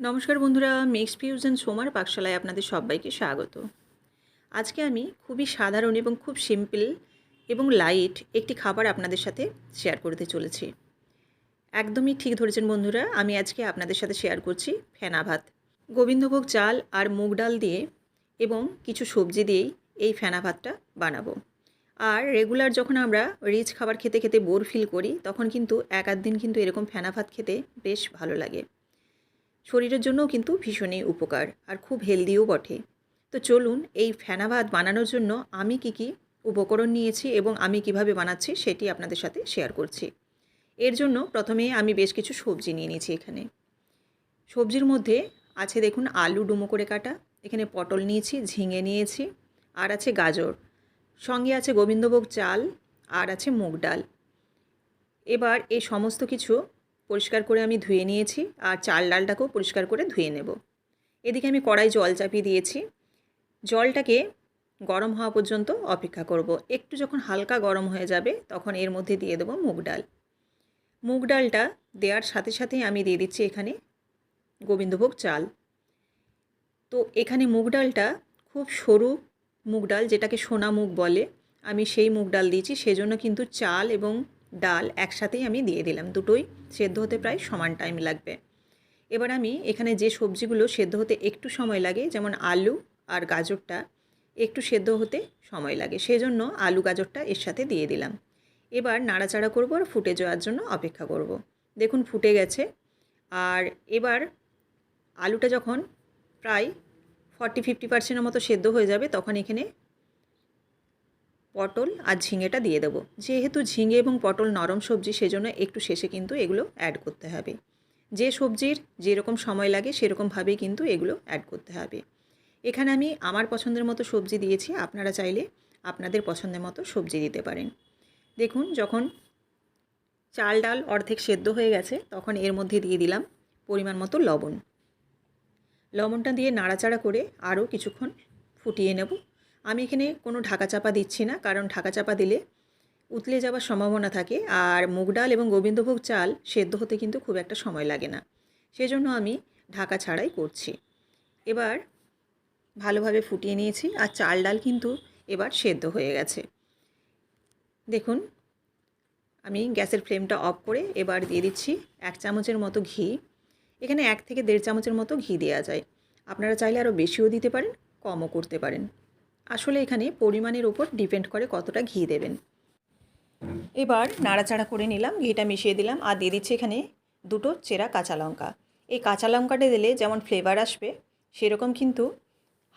নমস্কার বন্ধুরা mix fusion সোমার পাকশালায় আপনাদের সবাইকে স্বাগত। আজকে আমি খুবই সাধারণ এবং খুব সিম্পল এবং লাইট একটি খাবার আপনাদের সাথে শেয়ার করতে চলেছি। একদমই ঠিক ধরেছেন বন্ধুরা, আমি আজকে আপনাদের সাথে শেয়ার করছি ফেনা ভাত। গোবিন্দভোগ চাল আর মুগ ডাল দিয়ে এবং কিছু সবজি দিয়েই এই ফেনা ভাতটা বানাবো। আর রেগুলার যখন আমরা রিচ খাবার খেতে খেতে বোর ফিল করি, তখন কিন্তু এক আধ দিন কিন্তু এরকম ফেনা ভাত খেতে বেশ ভালো লাগে। শরীরের জন্যও কিন্তু ভীষণই উপকার আর খুব হেলদিও বটে। তো চলুন এই ফেনা ভাত বানানোর জন্য আমি কি কি উপকরণ নিয়েছি এবং আমি কীভাবে বানাচ্ছি সেটি আপনাদের সাথে শেয়ার করছি। এর জন্য প্রথমে আমি বেশ কিছু সবজি নিয়ে নিয়েছি এখানে। সবজির মধ্যে আছে দেখুন আলু ডুমো করে কাটা, এখানে পটল নিয়েছি, ঝিঙে নিয়েছি, আর আছে গাজর। সঙ্গে আছে গোবিন্দভোগ চাল, আর আছে মুগ ডাল। এবার এই সমস্ত কিছু পরিষ্কার করে আমি ধুয়ে নিয়েছি আর চাল ডালটাকেও পরিষ্কার করে ধুয়ে নেব। এদিকে আমি কড়াই জল চাপিয়ে দিয়েছি। জলটাকে গরম হওয়া পর্যন্ত অপেক্ষা করব। একটু যখন হালকা গরম হয়ে যাবে তখন এর মধ্যে দিয়ে দেবো মুগ ডাল। মুগ ডালটা দেওয়ার সাথে সাথেই আমি দিয়ে দিচ্ছি এখানে গোবিন্দভোগ চাল। তো এখানে মুগ ডালটা খুব সরু মুগ ডাল যেটাকে সোনা মুগ বলে, আমি সেই মুগ ডাল দিয়েছি। সেজন্য কিন্তু চাল এবং ডাল একসাথেই আমি দিয়ে দিলাম, দুটোই সেদ্ধ হতে প্রায় সমান টাইম লাগবে এবার আমি এখানে যে সবজিগুলো সেদ্ধ হতে একটু সময় লাগে, যেমন আলু আর গাজরটা, একটু সেদ্ধ হতে সময় লাগে, সেজন্য আলু গাজরটা এর সাথে দিয়ে দিলাম এবার নাড়াচাড়া করব আর ফুটে যাওয়ার জন্য অপেক্ষা করব। দেখুন ফুটে গেছে, আর এবার আলুটা যখন প্রায় ফর্টি ফিফটি পার্সেন্টের মতো সেদ্ধ হয়ে যাবে, তখন এখানে পটল আর ঝিঙেটা দিয়ে দেবো। যেহেতু ঝিঙে এবং পটল নরম সবজি, সেজন্য একটু শেষে কিন্তু এগুলো অ্যাড করতে হবে। যে সবজির যেরকম সময় লাগে, সেরকমভাবেই কিন্তু এগুলো অ্যাড করতে হবে। এখানে আমি আমার পছন্দের মতো সবজি দিয়েছি, আপনারা চাইলে আপনাদের পছন্দের মতো সবজি দিতে পারেন। দেখুন, যখন চাল ডাল অর্ধেক সেদ্ধ হয়ে গেছে, তখন এর মধ্যে দিয়ে দিলাম পরিমাণ মতো লবণ। লবণটা দিয়ে নাড়াচাড়া করে আরও কিছুক্ষণ ফুটিয়ে নেব। আমি এখানে কোনো ঢাকা চাপা দিচ্ছি না, কারণ ঢাকা চাপা দিলে উতলে যাওয়ার সম্ভাবনা থাকে আর মুগ ডাল এবং গোবিন্দভোগ চাল সেদ্ধ হতে কিন্তু খুব একটা সময় লাগে না। সেজন্য আমি ঢাকা ছাড়াই করছি। এবার ভালোভাবে ফুটিয়ে নিয়েছি আর চাল ডাল কিন্তু এবার সেদ্ধ হয়ে গেছে। দেখুন, আমি গ্যাসের ফ্লেমটা অফ করে এবার দিয়ে দিচ্ছি এক চামচের মতো ঘি। এখানে এক থেকে দেড় চামচের মতো ঘি দেওয়া যায়। আপনারা চাইলে আরও বেশিও দিতে পারেন, কমও করতে পারেন। আসলে এখানে পরিমাণের উপর ডিপেন্ড করে কতটা ঘি দেবেন। এবার নাড়াচাড়া করে নিলাম, ঘিটা মিশিয়ে দিলাম, আর দিয়ে দিচ্ছি এখানে দুটো চেরা কাঁচা লঙ্কা। এই কাঁচা লঙ্কাটা দিলে যেমন ফ্লেভার আসবে, সেরকম কিন্তু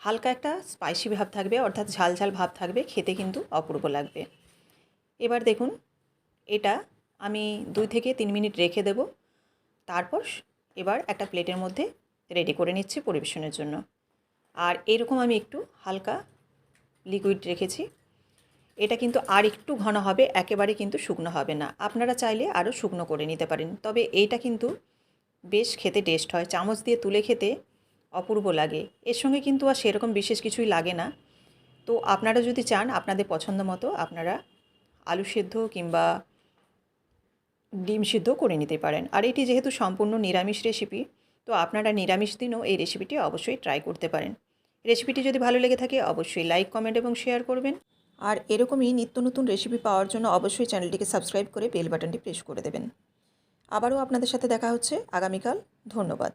হালকা একটা স্পাইসি ভাব থাকবে, অর্থাৎ ঝাল ঝাল ভাব থাকবে, খেতে কিন্তু অপূর্ব লাগবে। এবার দেখুন, এটা আমি দুই থেকে তিন মিনিট রেখে দেব। তারপর এবার একটা প্লেটের মধ্যে রেডি করে নিচ্ছি পরিবেশনের জন্য। আর এরকম আমি একটু হালকা লিকুইড রেখেছি। এটা কিন্তু আর একটু ঘন হবে, একেবারে কিন্তু শুকনো হবে না। আপনারা চাইলে আরও শুকনো করে নিতে পারেন। তবে এইটা কিন্তু বেশ খেতে টেস্ট হয়। চামচ দিয়ে তুলে খেতে অপূর্ব লাগে। এর সঙ্গে কিন্তু আর সেরকম বিশেষ কিছুই লাগে না। তো আপনারা যদি চান, আপনাদের পছন্দ মতো আপনারা আলু সেদ্ধ কিংবা ডিম সিদ্ধ করে নিতে পারেন। আর এটি যেহেতু সম্পূর্ণ নিরামিষ রেসিপি তো আপনারা নিরামিষ দিনও এই রেসিপিটি অবশ্যই ট্রাই করতে পারেন। রেসিপিটি যদি ভালো লেগে থাকে, অবশ্যই লাইক, কমেন্ট এবং শেয়ার করবেন। আর এরকমই নিত্য নতুন রেসিপি পাওয়ার জন্য অবশ্যই চ্যানেলটিকে সাবস্ক্রাইব করে বেল বাটনটি প্রেস করে দেবেন। আবারও আপনাদের সাথে দেখা হচ্ছে। আগামীকাল ধন্যবাদ।